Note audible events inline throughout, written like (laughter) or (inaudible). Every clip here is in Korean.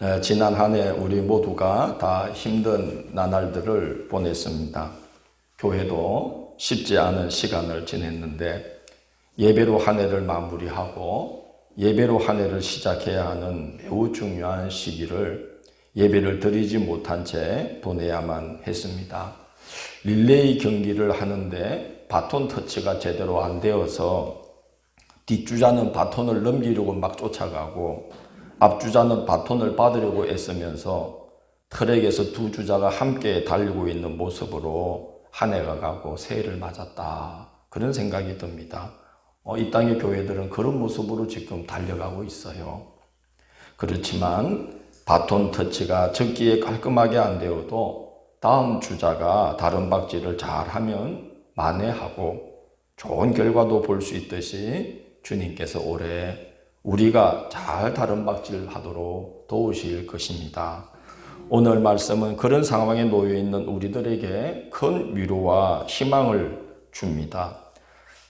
에, 지난 한 해 우리 모두가 다 힘든 나날들을 보냈습니다. 교회도 쉽지 않은 시간을 지냈는데 예배로 한 해를 마무리하고 예배로 한 해를 시작해야 하는 매우 중요한 시기를 예배를 드리지 못한 채 보내야만 했습니다. 릴레이 경기를 하는데 바톤 터치가 제대로 안 되어서 뒷주자는 바톤을 넘기려고 막 쫓아가고 앞주자는 바톤을 받으려고 애쓰면서 트랙에서 두 주자가 함께 달리고 있는 모습으로 한 해가 가고 새해를 맞았다. 그런 생각이 듭니다. 어, 이 땅의 교회들은 그런 모습으로 지금 달려가고 있어요. 그렇지만 바톤 터치가 적기에 깔끔하게 안 되어도 다음 주자가 다른 박질을 잘 하면 만회하고 좋은 결과도 볼 수 있듯이 주님께서 올해 우리가 잘 다른 박질 하도록 도우실 것입니다. 오늘 말씀은 그런 상황에 놓여 있는 우리들에게 큰 위로와 희망을 줍니다.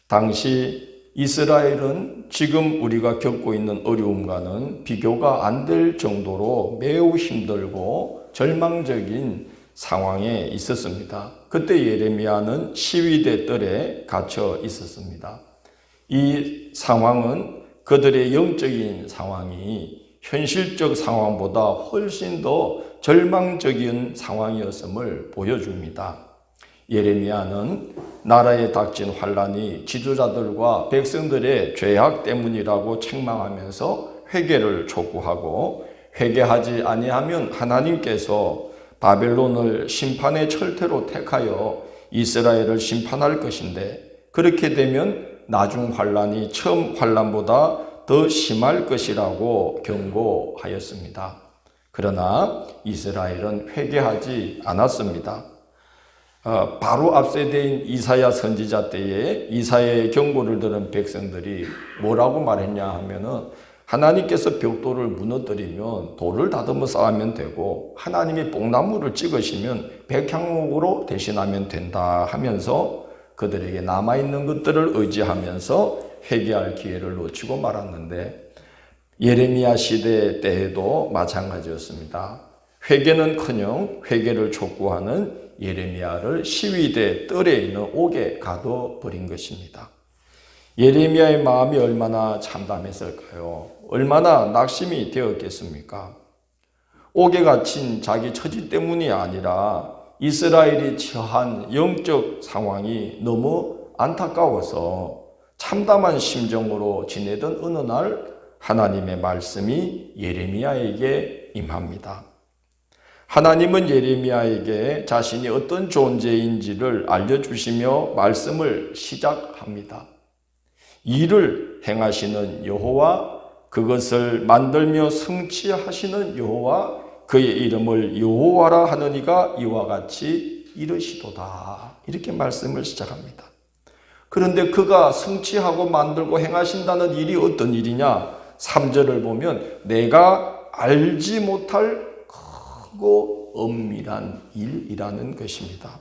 당시 이스라엘은 지금 우리가 겪고 있는 어려움과는 비교가 안 될 정도로 매우 힘들고 절망적인 상황에 있었습니다. 그때 예레미야는 시위대 뜰에 갇혀 있었습니다. 이 상황은 그들의 영적인 상황이 현실적 상황보다 훨씬 더 절망적인 상황이었음을 보여줍니다. 예레미야는 나라에 닥친 환란이 지도자들과 백성들의 죄악 때문이라고 책망하면서 회개를 촉구하고 회개하지 아니하면 하나님께서 바벨론을 심판의 철퇴로 택하여 이스라엘을 심판할 것인데 그렇게 되면 나중 환란이 처음 환란보다 더 심할 것이라고 경고하였습니다. 그러나 이스라엘은 회개하지 않았습니다. 어, 바로 앞 세대인 이사야 선지자 때에 이사야의 경고를 들은 백성들이 뭐라고 말했냐 하면은 하나님께서 벽돌을 무너뜨리면 돌을 다듬어 쌓으면 되고 하나님이 뽕나무를 찍으시면 백향목으로 대신하면 된다 하면서 그들에게 남아있는 것들을 의지하면서 회개할 기회를 놓치고 말았는데 예레미야 시대 때에도 마찬가지였습니다. 회개는커녕 회개를 촉구하는 예레미야를 시위대 뜰에 있는 옥에 가둬버린 것입니다. 예레미야의 마음이 얼마나 참담했을까요? 얼마나 낙심이 되었겠습니까? 옥에 갇힌 자기 처지 때문이 아니라 이스라엘이 처한 영적 상황이 너무 안타까워서 참담한 심정으로 지내던 어느 날 하나님의 말씀이 예레미야에게 임합니다. 하나님은 예레미야에게 자신이 어떤 존재인지를 알려주시며 말씀을 시작합니다. 일을 행하시는 여호와 그것을 만들며 성취하시는 여호와 그의 이름을 여호와라 하는 이가 이와 같이 이르시도다. 이렇게 말씀을 시작합니다. 그런데 그가 성취하고 만들고 행하신다는 일이 어떤 일이냐? 3절을 보면 내가 알지 못할 크고 엄밀한 일이라는 것입니다.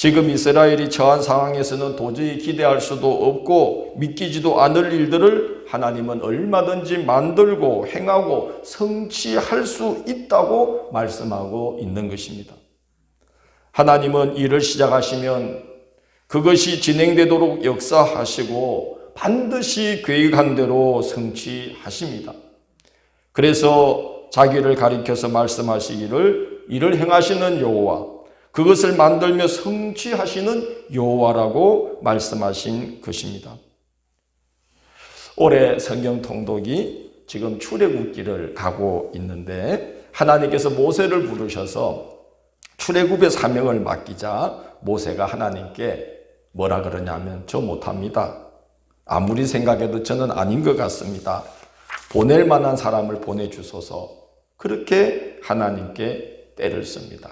지금 이스라엘이 처한 상황에서는 도저히 기대할 수도 없고 믿기지도 않을 일들을 하나님은 얼마든지 만들고 행하고 성취할 수 있다고 말씀하고 있는 것입니다. 하나님은 일을 시작하시면 그것이 진행되도록 역사하시고 반드시 계획한 대로 성취하십니다. 그래서 자기를 가리켜서 말씀하시기를 이를 행하시는 여호와 그것을 만들며 성취하시는 여호와라고 말씀하신 것입니다. 올해 성경 통독이 지금 출애굽기를 가고 있는데 하나님께서 모세를 부르셔서 출애굽의 사명을 맡기자 모세가 하나님께 뭐라 그러냐면 저 못합니다. 아무리 생각해도 저는 아닌 것 같습니다. 보낼 만한 사람을 보내주소서 그렇게 하나님께 때를 씁니다.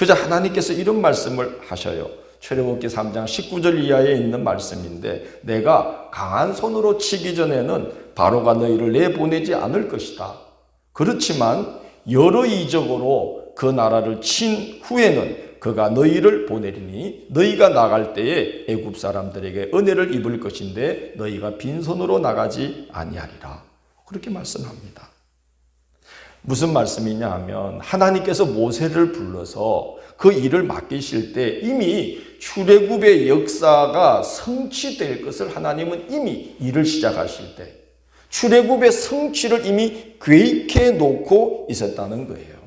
그저 하나님께서 이런 말씀을 하셔요. 출애굽기 3장 19절 이하에 있는 말씀인데 내가 강한 손으로 치기 전에는 바로가 너희를 내보내지 않을 것이다. 그렇지만 여러 이적으로 그 나라를 친 후에는 그가 너희를 보내리니 너희가 나갈 때에 애굽 사람들에게 은혜를 입을 것인데 너희가 빈손으로 나가지 아니하리라. 그렇게 말씀합니다. 무슨 말씀이냐 하면 하나님께서 모세를 불러서 그 일을 맡기실 때 이미 출애굽의 역사가 성취될 것을 하나님은 이미 일을 시작하실 때 출애굽의 성취를 이미 계획해 놓고 있었다는 거예요.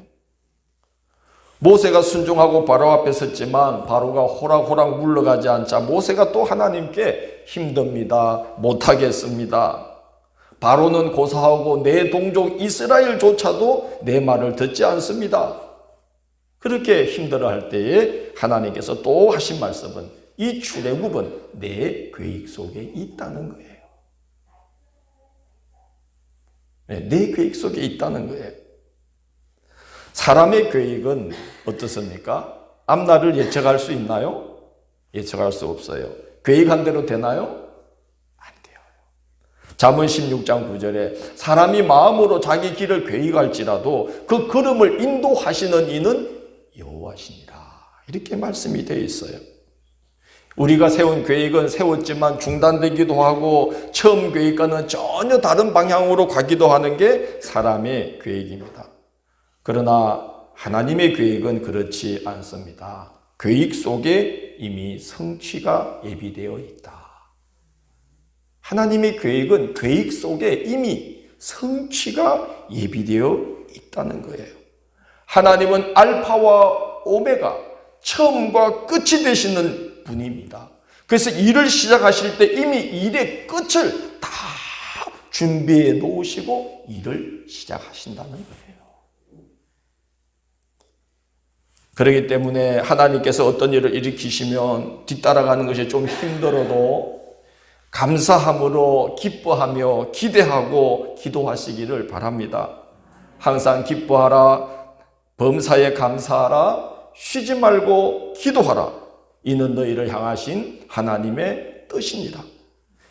모세가 순종하고 바로 앞에 섰지만 바로가 호락호락 물러가지 않자 모세가 또 하나님께 힘듭니다. 못하겠습니다. 바로는 고사하고 내 동족 이스라엘조차도 내 말을 듣지 않습니다. 그렇게 힘들어할 때에 하나님께서 또 하신 말씀은 이 출애굽은 내 계획 속에 있다는 거예요. 네, 내 계획 속에 있다는 거예요. 사람의 계획은 어떻습니까? 앞날을 예측할 수 있나요? 예측할 수 없어요. 계획한 대로 되나요? 잠언 16장 9절에 사람이 마음으로 자기 길을 계획할지라도 그 걸음을 인도하시는 이는 여호와시니라. 이렇게 말씀이 되어 있어요. 우리가 세운 계획은 세웠지만 중단되기도 하고 처음 계획과는 전혀 다른 방향으로 가기도 하는 게 사람의 계획입니다. 그러나 하나님의 계획은 그렇지 않습니다. 계획 속에 이미 성취가 예비되어 있다. 하나님의 계획은 계획 속에 이미 성취가 예비되어 있다는 거예요. 하나님은 알파와 오메가, 처음과 끝이 되시는 분입니다. 그래서 일을 시작하실 때 이미 일의 끝을 다 준비해 놓으시고 일을 시작하신다는 거예요. 그렇기 때문에 하나님께서 어떤 일을 일으키시면 뒤따라가는 것이 좀 힘들어도 감사함으로 기뻐하며 기대하고 기도하시기를 바랍니다. 항상 기뻐하라, 범사에 감사하라, 쉬지 말고 기도하라. 이는 너희를 향하신 하나님의 뜻이니라.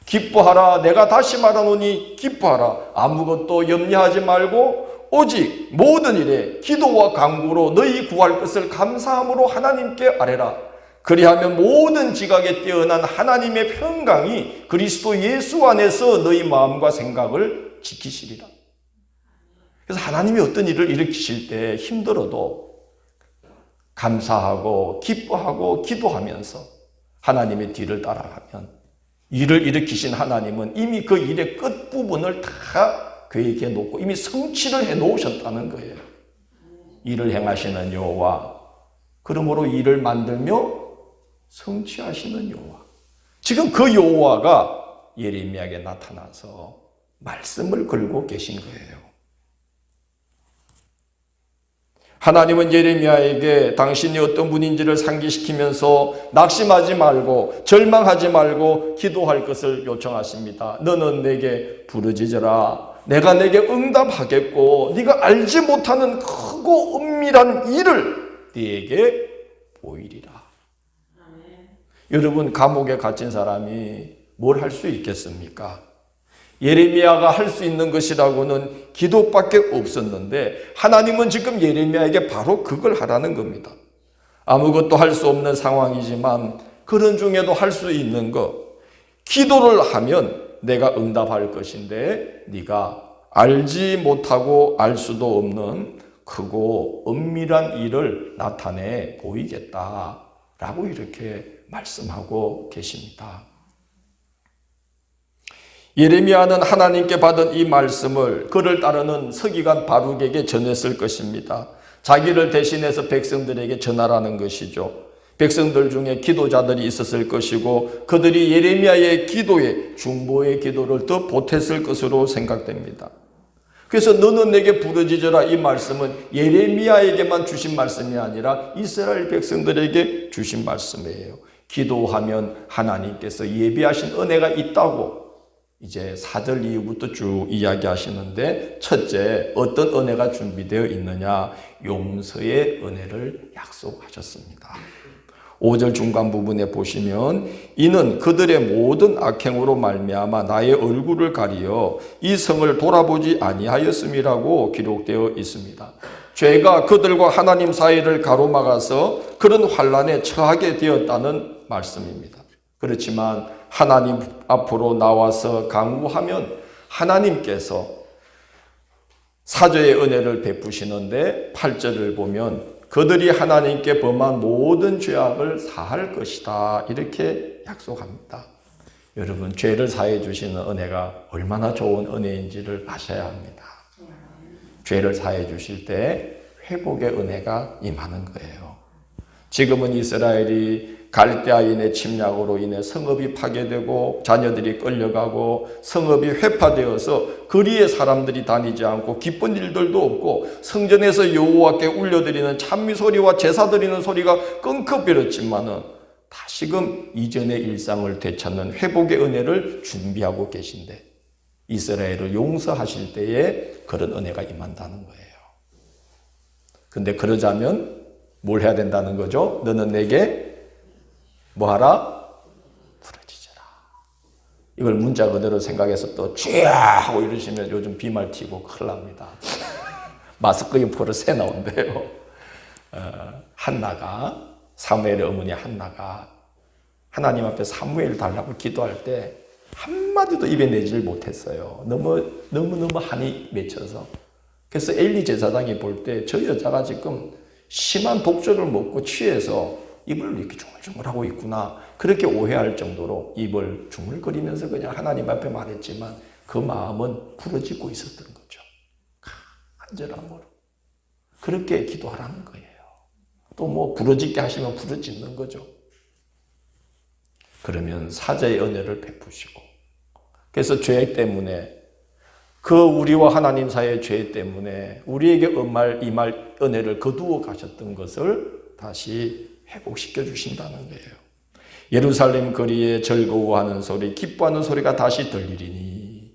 기뻐하라, 내가 다시 말하노니 기뻐하라. 아무것도 염려하지 말고 오직 모든 일에 기도와 간구로 너희 구할 것을 감사함으로 하나님께 아뢰라. 그리하면 모든 지각에 뛰어난 하나님의 평강이 그리스도 예수 안에서 너희 마음과 생각을 지키시리라. 그래서 하나님이 어떤 일을 일으키실 때 힘들어도 감사하고 기뻐하고 기도하면서 하나님의 뒤를 따라가면 일을 일으키신 하나님은 이미 그 일의 끝부분을 다 그에게 놓고 이미 성취를 해 놓으셨다는 거예요. 일을 행하시는 여호와 그러므로 일을 만들며 성취하시는 여호와. 지금 그 여호와가 예레미야에게 나타나서 말씀을 걸고 계신 거예요. 하나님은 예레미야에게 당신이 어떤 분인지를 상기시키면서 낙심하지 말고 절망하지 말고 기도할 것을 요청하십니다. 너는 내게 부르짖어라. 내가 내게 응답하겠고 네가 알지 못하는 크고 은밀한 일을 네게 보이리라. 여러분 감옥에 갇힌 사람이 뭘 할 수 있겠습니까? 예레미야가 할 수 있는 것이라고는 기도밖에 없었는데 하나님은 지금 예레미야에게 바로 그걸 하라는 겁니다. 아무것도 할 수 없는 상황이지만 그런 중에도 할 수 있는 것 기도를 하면 내가 응답할 것인데 네가 알지 못하고 알 수도 없는 크고 은밀한 일을 나타내 보이겠다라고 이렇게 말씀하고 계십니다. 예레미야는 하나님께 받은 이 말씀을 그를 따르는 서기관 바룩에게 전했을 것입니다. 자기를 대신해서 백성들에게 전하라는 것이죠. 백성들 중에 기도자들이 있었을 것이고 그들이 예레미야의 기도에 중보의 기도를 더 보탰을 것으로 생각됩니다. 그래서 너는 내게 부르짖어라 이 말씀은 예레미야에게만 주신 말씀이 아니라 이스라엘 백성들에게 주신 말씀이에요. 기도하면 하나님께서 예비하신 은혜가 있다고 이제 4절 이후부터 쭉 이야기하시는데 첫째 어떤 은혜가 준비되어 있느냐 용서의 은혜를 약속하셨습니다. 5절 중간 부분에 보시면 이는 그들의 모든 악행으로 말미암아 나의 얼굴을 가리어 이 성을 돌아보지 아니하였음이라고 기록되어 있습니다. 죄가 그들과 하나님 사이를 가로막아서 그런 환란에 처하게 되었다는 말씀입니다. 그렇지만 하나님 앞으로 나와서 강구하면 하나님께서 사죄의 은혜를 베푸시는데 8절을 보면 그들이 하나님께 범한 모든 죄악을 사할 것이다. 이렇게 약속합니다. 여러분, 죄를 사해 주시는 은혜가 얼마나 좋은 은혜인지를 아셔야 합니다. 죄를 사해 주실 때 회복의 은혜가 임하는 거예요. 지금은 이스라엘이 갈대아인의 침략으로 인해 성읍이 파괴되고 자녀들이 끌려가고 성읍이 회파되어서 거리에 사람들이 다니지 않고 기쁜 일들도 없고 성전에서 여호와께 울려드리는 찬미 소리와 제사 드리는 소리가 끙긋거렸지만은 다시금 이전의 일상을 되찾는 회복의 은혜를 준비하고 계신데 이스라엘을 용서하실 때에 그런 은혜가 임한다는 거예요. 근데 그러자면 뭘 해야 된다는 거죠? 너는 내게 뭐 하라? 부러지져라. 이걸 문자 그대로 생각해서 또 쥐야 하고 이러시면 요즘 비말 튀고 큰일 납니다. (laughs) 마스크 인포를 새 나온대요. 어, 한나가 사무엘의 어머니 한나가 하나님 앞에 사무엘 달라고 기도할 때 한마디도 입에 내질 못했어요. 너무 너무 너무 한이 맺혀서. 그래서 엘리 제사장이 볼 때 저 여자가 지금 심한 독주를 먹고 취해서 입을 이렇게 중얼중얼하고 있구나. 그렇게 오해할 정도로 입을 중얼거리면서 그냥 하나님 앞에 말했지만 그 마음은 부러지고 있었던 거죠. 간절함으로. 그렇게 기도하라는 거예요. 또 뭐 부러지게 하시면 부러지는 거죠. 그러면 사자의 은혜를 베푸시고 그래서 죄 때문에 그 우리와 하나님 사이의 죄 때문에 우리에게 엄말 이말 은혜를 거두어 가셨던 것을 다시 회복시켜 주신다는 거예요. 예루살렘 거리에 즐거워하는 소리, 기뻐하는 소리가 다시 들리리니.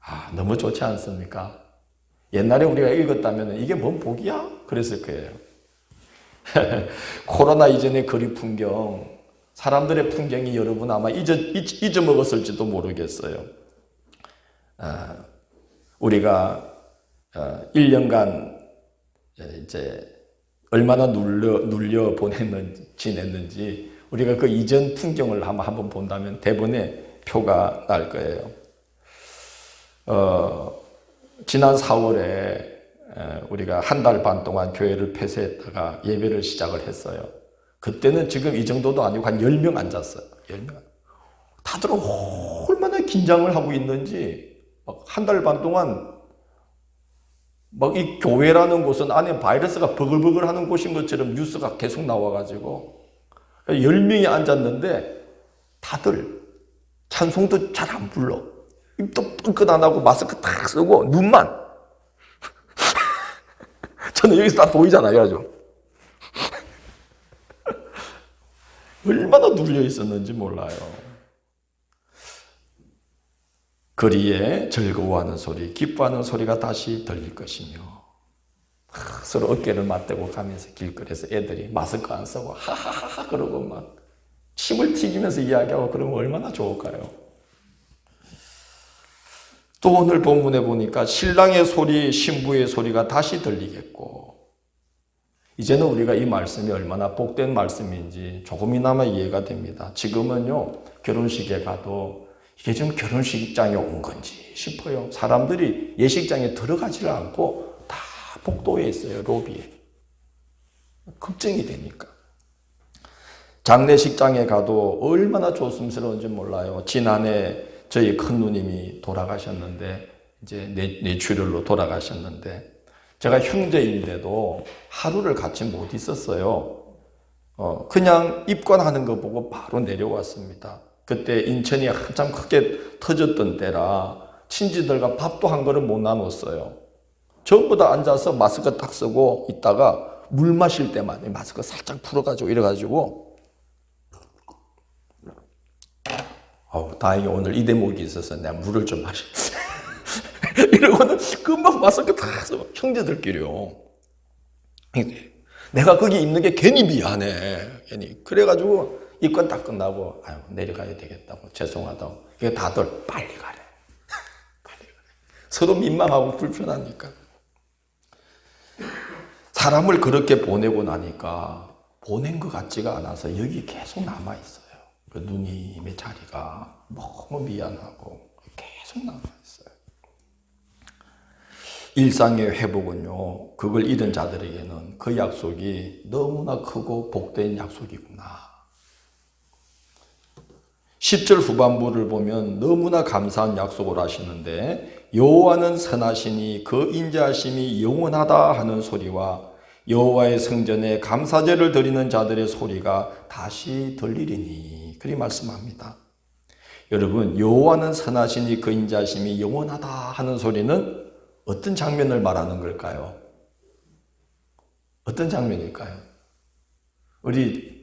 아, 너무 좋지 않습니까? 옛날에 우리가 읽었다면 이게 뭔 복이야? 그랬을 거예요. (laughs) 코로나 이전의 거리 풍경, 사람들의 풍경이 여러분 아마 잊어, 잊, 어먹었을지도 모르겠어요. 아, 우리가 1년간 어, 이제 얼마나 눌려, 눌려 보냈는지, 지냈는지 우리가 그 이전 풍경을 한번, 한번 본다면 대본에 표가 날 거예요. 어, 지난 4월에 우리가 한 달 반 동안 교회를 폐쇄했다가 예배를 시작을 했어요. 그때는 지금 이 정도도 아니고 한 10명 앉았어요. 10명. 다들 얼마나 긴장을 하고 있는지 한 달 반 동안 막 이 교회라는 곳은 안에 바이러스가 버글버글 하는 곳인 것처럼 뉴스가 계속 나와가지고 10명이 앉았는데 다들 찬송도 잘 안 불러. 입도 뻥끗 안 하고 마스크 탁 쓰고 눈만. (laughs) 저는 여기서 다 보이잖아요. 아주. (laughs) 얼마나 눌려 있었는지 몰라요. 거리에 즐거워하는 소리, 기뻐하는 소리가 다시 들릴 것이며 서로 어깨를 맞대고 가면서 길거리에서 애들이 마스크 안 쓰고 하하하 그러고 막 침을 튀기면서 이야기하고 그러면 얼마나 좋을까요? 또 오늘 본문에 보니까 신랑의 소리, 신부의 소리가 다시 들리겠고 이제는 우리가 이 말씀이 얼마나 복된 말씀인지 조금이나마 이해가 됩니다. 지금은요 결혼식에 가도 이게 좀 결혼식장에 온 건지 싶어요. 사람들이 예식장에 들어가지를 않고 다 복도에 있어요, 로비에. 걱정이 되니까. 장례식장에 가도 얼마나 조심스러운지 몰라요. 지난해 저희 큰 누님이 돌아가셨는데, 이제 뇌, 뇌출혈로 돌아가셨는데, 제가 형제인데도 하루를 같이 못 있었어요. 어, 그냥 입관하는 거 보고 바로 내려왔습니다. 그때 인천이 한참 크게 터졌던 때라 친지들과 밥도 한 그릇 못 나눴어요. 전부 다 앉아서 마스크 딱 쓰고 있다가 물 마실 때만 마스크 살짝 풀어가지고 이래가지고 어우, 다행히 오늘 이 대목이 있어서 내가 물을 좀 마셨어요. (laughs) 이러고는 금방 마스크 딱 써. 형제들끼리요. 내가 거기 있는 게 괜히 미안해. 괜히. 그래가지고 입건 딱 끝나고 아유 내려가야 되겠다고 죄송하다고. 이게 다들 빨리 가래. (laughs) 빨리 가래. 서로 민망하고 불편하니까. 사람을 그렇게 보내고 나니까 보낸 것 같지가 않아서 여기 계속 남아 있어요. 그 누님의 자리가 너무 미안하고 계속 남아 있어요. 일상의 회복은요, 그걸 잃은 자들에게는 그 약속이 너무나 크고 복된 약속이구나. 10절 후반부를 보면 너무나 감사한 약속을 하시는데 여호와는 선하시니 그 인자하심이 영원하다 하는 소리와 여호와의 성전에 감사제를 드리는 자들의 소리가 다시 들리리니 그리 말씀합니다. 여러분 여호와는 선하시니 그 인자하심이 영원하다 하는 소리는 어떤 장면을 말하는 걸까요? 어떤 장면일까요? 우리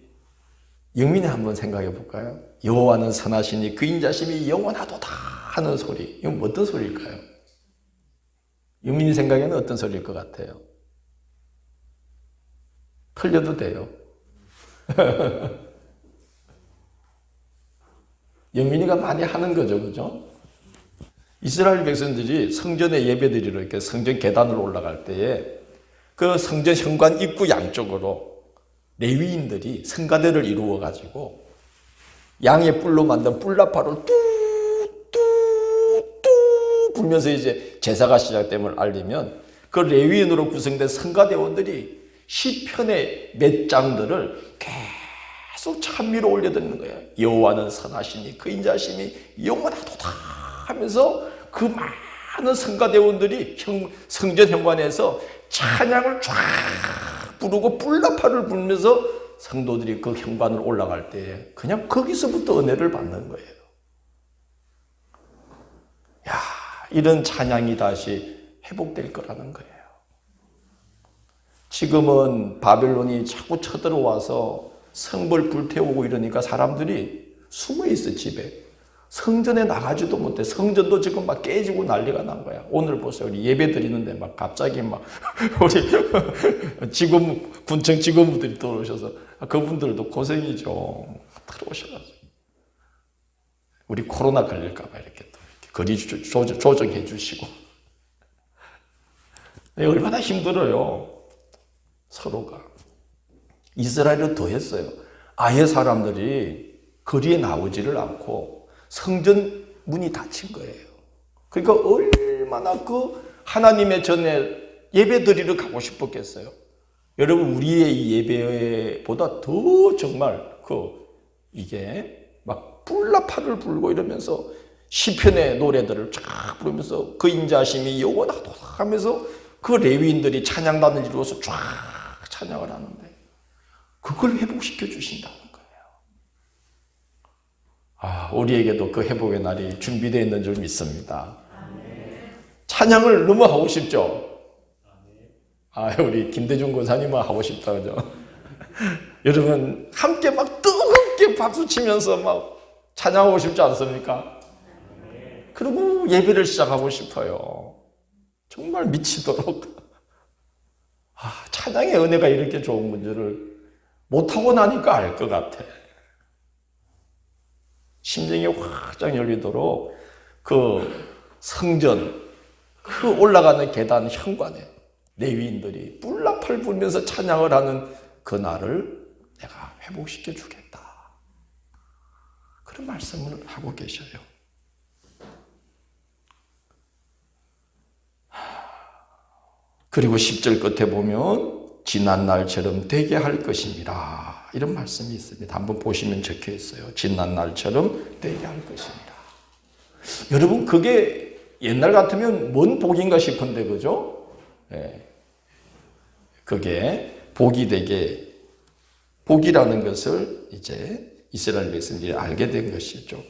영민이 한번 생각해 볼까요? 여호와는 선하시니 그 인 자심이 영원하도다 하는 소리. 이건 어떤 소리일까요? 영민이 생각에는 어떤 소리일 것 같아요? 틀려도 돼요. (laughs) 영민이가 많이 하는 거죠, 그죠? 이스라엘 백성들이 성전에 예배드리러 이렇게 성전 계단으로 올라갈 때에 그 성전 현관 입구 양쪽으로 레위인들이 성가대를 이루어 가지고 양의 뿔로 만든 뿔나파를 뚝뚝뚝 불면서 이제 제사가 시작됨을 알리면 그 레위인으로 구성된 성가대원들이 시편의 몇 장들을 계속 찬미로 올려드리는 거예요. 여호와는 선하시니 그 인자심이 영원하도다 하면서 그 많은 성가대원들이 형, 성전 현관에서 찬양을 쫙 부르고 뿔나파를 불면서 성도들이 그 현관을 올라갈 때 그냥 거기서부터 은혜를 받는 거예요. 야, 이런 찬양이 다시 회복될 거라는 거예요. 지금은 바벨론이 자꾸 쳐들어와서 성벌 불태우고 이러니까 사람들이 숨어 있어 집에. 성전에 나가지도 못해. 성전도 지금 막 깨지고 난리가 난 거야. 오늘 보세요. 우리 예배 드리는데 막 갑자기 막 (laughs) 우리 (laughs) 직원, 군청 직원분들이 들어오셔서 그분들도 고생이죠. 들어오셔가지고. 우리 코로나 걸릴까봐 이렇게 또 이렇게 거리 조정, 조정해 주시고. 얼마나 힘들어요. 서로가. 이스라엘은 더 했어요. 아예 사람들이 거리에 나오지를 않고 성전 문이 닫힌 거예요. 그러니까 얼마나 그 하나님의 전에 예배 드리러 가고 싶었겠어요. 여러분, 우리의 이 예배보다 더 정말 그 이게 막 불나파를 불고 이러면서 시편의 노래들을 쫙 부르면서 그 인자심이 영원하도다 하면서 그 레위인들이 찬양단을 이루어서 쫙 찬양을 하는데 그걸 회복시켜 거예요. 아, 우리에게도 그 회복의 날이 준비되어 있는 줄 믿습니다. 찬양을 너무 하고 싶죠? 아, 우리 김대중 권사님은 하고 싶다, 그죠? (laughs) 여러분, 함께 막 뜨겁게 박수 치면서 막 찬양하고 싶지 않습니까? 그리고 예배를 시작하고 싶어요. 정말 미치도록. 아, 찬양의 은혜가 이렇게 좋은 문제를 못하고 나니까 알 것 같아. 심정이 확장 열리도록 그 성전, 그 올라가는 계단 현관에 레위인들이 뿔나팔 불면서 찬양을 하는 그 날을 내가 회복시켜 주겠다. 그런 말씀을 하고 계셔요. 그리고 10절 끝에 보면 지난 날처럼 되게 할 것입니다. 이런 말씀이 있습니다. 한번 보시면 적혀 있어요. 지난 날처럼 되게 할 것입니다. 여러분 그게 옛날 같으면 뭔 복인가 싶은데 그죠? 예. 그게 복이 되게 복이라는 것을 이제 이스라엘 백성들이 알게 된 것이죠.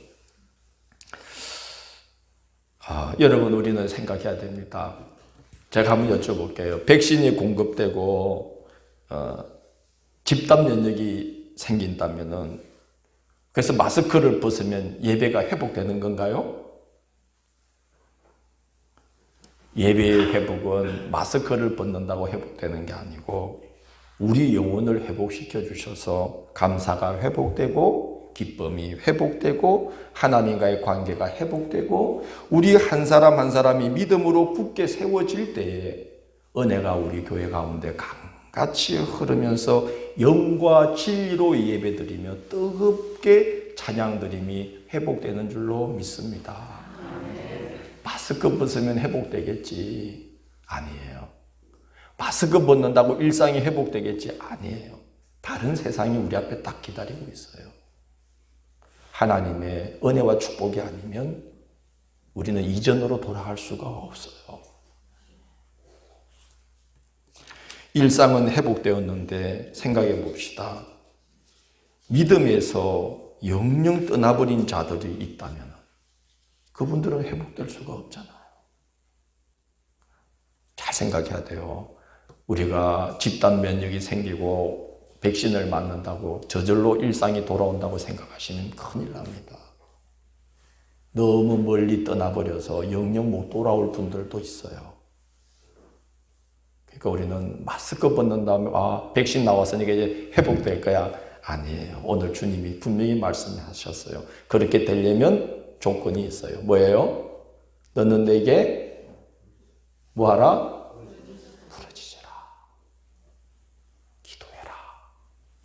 아, 여러분 우리는 생각해야 됩니다. 제가 한번 여쭤볼게요. 백신이 공급되고 어, 집단 면역이 생긴다면은 그래서 마스크를 벗으면 예배가 회복되는 건가요? 예배의 회복은 마스크를 벗는다고 회복되는 게 아니고 우리 영혼을 회복시켜 주셔서 감사가 회복되고 기쁨이 회복되고 하나님과의 관계가 회복되고 우리 한 사람 한 사람이 믿음으로 굳게 세워질 때에 은혜가 우리 교회 가운데 강 같이 흐르면서 영과 진리로 예배드리며 뜨겁게 찬양드림이 회복되는 줄로 믿습니다. 마스크 벗으면 회복되겠지. 아니에요. 마스크 벗는다고 일상이 회복되겠지? 아니에요. 다른 세상이 우리 앞에 딱 기다리고 있어요. 하나님의 은혜와 축복이 아니면 우리는 이전으로 돌아갈 수가 없어요. 일상은 회복되었는데 생각해 봅시다. 믿음에서 영영 떠나버린 자들이 있다면 그분들은 회복될 수가 없잖아요. 잘 생각해야 돼요. 우리가 집단 면역이 생기고 백신을 맞는다고 저절로 일상이 돌아온다고 생각하시면 큰일 납니다. 너무 멀리 떠나버려서 영영 못 돌아올 분들도 있어요. 그러니까 우리는 마스크 벗는 다음에 아 백신 나왔으니까 이제 회복될 거야. 아니에요. 오늘 주님이 분명히 말씀하셨어요. 그렇게 되려면 조건이 있어요. 뭐예요? 너는 내게 뭐하라? 부르짖으라. 기도해라.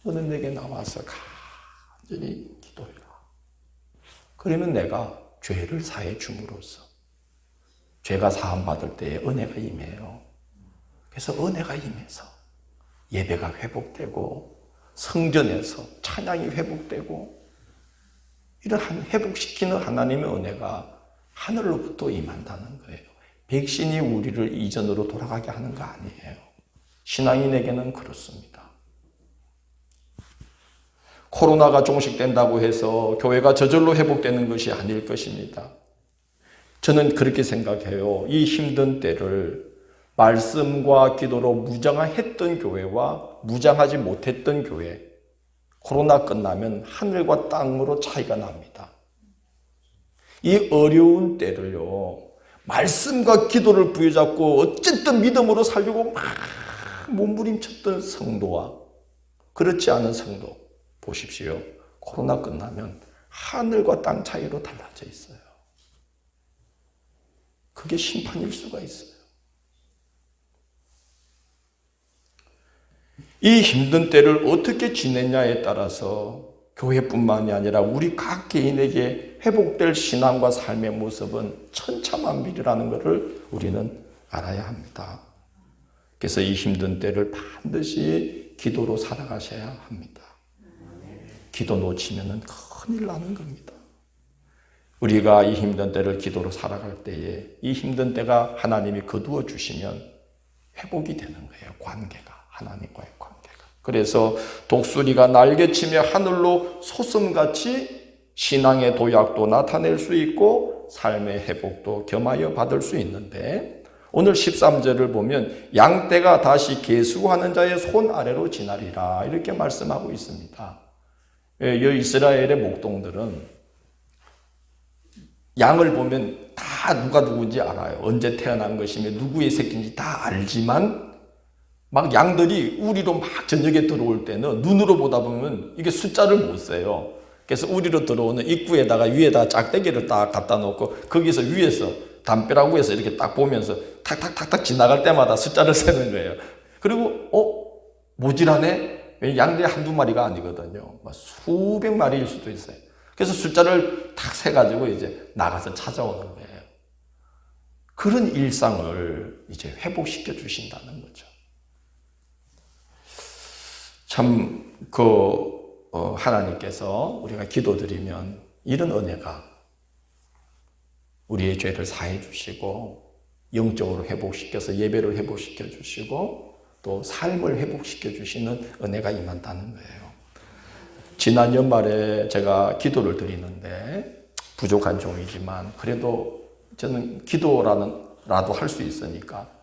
너는 내게 나와서 간절히 기도해라. 그러면 내가 죄를 사해 줌으로써 죄가 사함 받을 때에 은혜가 임해요. 그래서 은혜가 임해서 예배가 회복되고 성전에서 찬양이 회복되고 이러한 회복시키는 하나님의 은혜가 하늘로부터 임한다는 거예요. 백신이 우리를 이전으로 돌아가게 하는 거 아니에요. 신앙인에게는 그렇습니다. 코로나가 종식된다고 해서 교회가 저절로 회복되는 것이 아닐 것입니다. 저는 그렇게 생각해요. 이 힘든 때를 말씀과 기도로 무장했던 교회와 무장하지 못했던 교회, 코로나 끝나면 하늘과 땅으로 차이가 납니다. 이 어려운 때를요, 말씀과 기도를 부여잡고 어쨌든 믿음으로 살려고 막 몸부림쳤던 성도와 그렇지 않은 성도, 보십시오. 코로나 끝나면 하늘과 땅 차이로 달라져 있어요. 그게 심판일 수가 있어요. 이 힘든 때를 어떻게 지냈냐에 따라서 교회뿐만이 아니라 우리 각 개인에게 회복될 신앙과 삶의 모습은 천차만별이라는 것을 우리는 알아야 합니다. 그래서 이 힘든 때를 반드시 기도로 살아가셔야 합니다. 기도 놓치면 큰일 나는 겁니다. 우리가 이 힘든 때를 기도로 살아갈 때에 이 힘든 때가 하나님이 거두어 주시면 회복이 되는 거예요. 관계가. 하나님과의 관계가. 그래서 독수리가 날개치며 하늘로 소슴같이 신앙의 도약도 나타낼 수 있고 삶의 회복도 겸하여 받을 수 있는데 오늘 13절을 보면 양떼가 다시 개수하는 자의 손 아래로 지나리라 이렇게 말씀하고 있습니다. 예, 이 이스라엘의 목동들은 양을 보면 다 누가 누구인지 알아요. 언제 태어난 것이며 누구의 새끼인지 다 알지만 막 양들이 우리로 막 저녁에 들어올 때는 눈으로 보다 보면 이게 숫자를 못 세요. 그래서 우리로 들어오는 입구에다가 위에다 짝대기를 딱 갖다 놓고 거기서 위에서 담벼락 위에서 이렇게 딱 보면서 탁탁탁탁 지나갈 때마다 숫자를 (laughs) 세는 거예요. 그리고 어 모질하네. 양들이 한두 마리가 아니거든요. 수백 마리일 수도 있어요. 그래서 숫자를 탁 세가지고 이제 나가서 찾아오는 거예요. 그런 일상을 이제 회복시켜 주신다는 거죠. 참, 그, 어, 하나님께서 우리가 기도드리면 이런 은혜가 우리의 죄를 사해 주시고 영적으로 회복시켜서 예배를 회복시켜 주시고 또 삶을 회복시켜 주시는 은혜가 임한다는 거예요. 지난 연말에 제가 기도를 드리는데 부족한 종이지만 그래도 저는 기도라는 라도 할 수 있으니까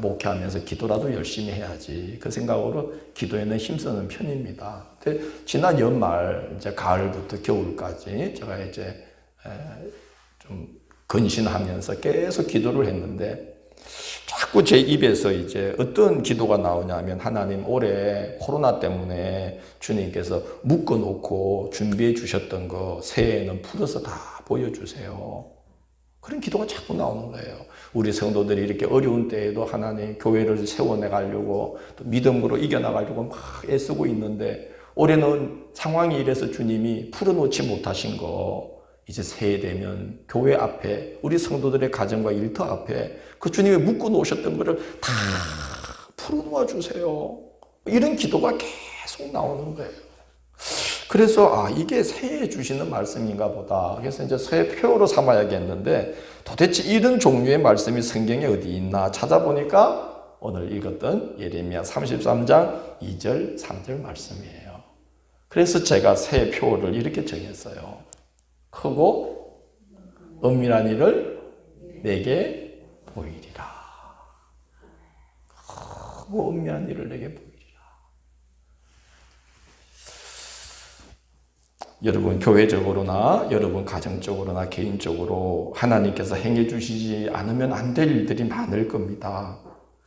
목회하면서 기도라도 열심히 해야지 그 생각으로 기도에는 힘쓰는 편입니다. 근데 지난 연말 이제 가을부터 겨울까지 제가 이제 좀 근신하면서 계속 기도를 했는데 자꾸 제 입에서 이제 어떤 기도가 나오냐면 하나님 올해 코로나 때문에 주님께서 묶어놓고 준비해 주셨던 거 새해에는 풀어서 다 보여주세요. 그런 기도가 자꾸 나오는 거예요. 우리 성도들이 이렇게 어려운 때에도 하나님 교회를 세워내 가려고 또 믿음으로 이겨나가려고 막 애쓰고 있는데 올해는 상황이 이래서 주님이 풀어놓지 못하신 거 이제 새해 되면 교회 앞에 우리 성도들의 가정과 일터 앞에 그 주님이 묶어 놓으셨던 것을 다 풀어놓아 주세요. 이런 기도가 계속 나오는 거예요. 그래서 아 이게 새해 주시는 말씀인가 보다. 그래서 이제 새해 표로 삼아야겠는데 도대체 이런 종류의 말씀이 성경에 어디 있나 찾아보니까 오늘 읽었던 예레미야 33장 2절 3절 말씀이에요. 그래서 제가 새해 표를 이렇게 정했어요. 크고 은밀한 일을 내게 보이리라. 크고 은밀한 일을 내게 보이리라. 여러분 교회적으로나 여러분 가정적으로나 개인적으로 하나님께서 행해 주시지 않으면 안 될 일들이 많을 겁니다.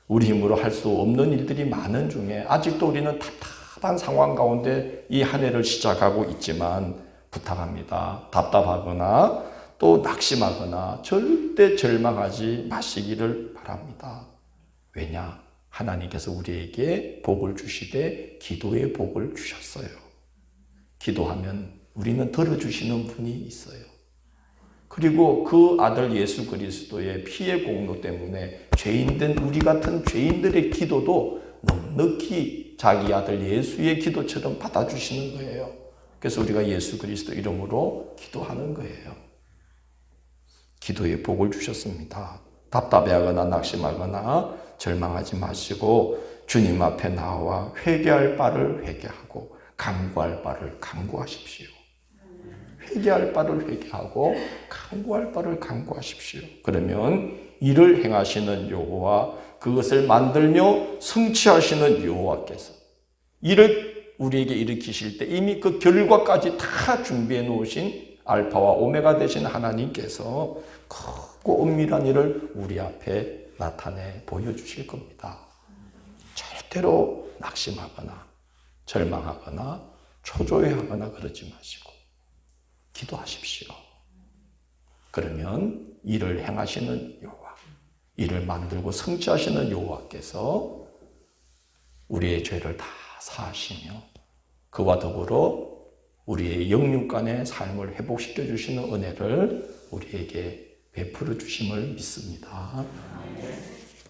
우리 힘으로 할 수 없는 일들이 많은 중에 아직도 우리는 답답한 상황 가운데 이 한 해를 시작하고 있지만 부탁합니다. 답답하거나 또 낙심하거나 절대 절망하지 마시기를 바랍니다. 왜냐? 하나님께서 우리에게 복을 주시되 기도의 복을 주셨어요. 기도하면 우리는 들어주시는 분이 있어요. 그리고 그 아들 예수 그리스도의 피의 공로 때문에 죄인된 우리 같은 죄인들의 기도도 넉넉히 자기 아들 예수의 기도처럼 받아주시는 거예요. 그래서 우리가 예수 그리스도 이름으로 기도하는 거예요. 기도에 복을 주셨습니다. 답답해하거나 낙심하거나 절망하지 마시고 주님 앞에 나와 회개할 바를 회개하고 강구할 바를 강구하십시오. 회개할 바를 회개하고 강구할 바를 강구하십시오. 그러면 이를 행하시는 여호와 그것을 만들며 성취하시는 여호와께서 이를 우리에게 일으키실 때 이미 그 결과까지 다 준비해 놓으신 알파와 오메가 되신 하나님께서 크고 은밀한 일을 우리 앞에 나타내 보여주실 겁니다. 절대로 낙심하거나 절망하거나 초조해하거나 그러지 마시고 기도하십시오. 그러면 일을 행하시는 여호와, 일을 만들고 성취하시는 여호와께서 우리의 죄를 다 사하시며 그와 더불어 우리의 영육간의 삶을 회복시켜 주시는 은혜를 우리에게 베풀어 주심을 믿습니다.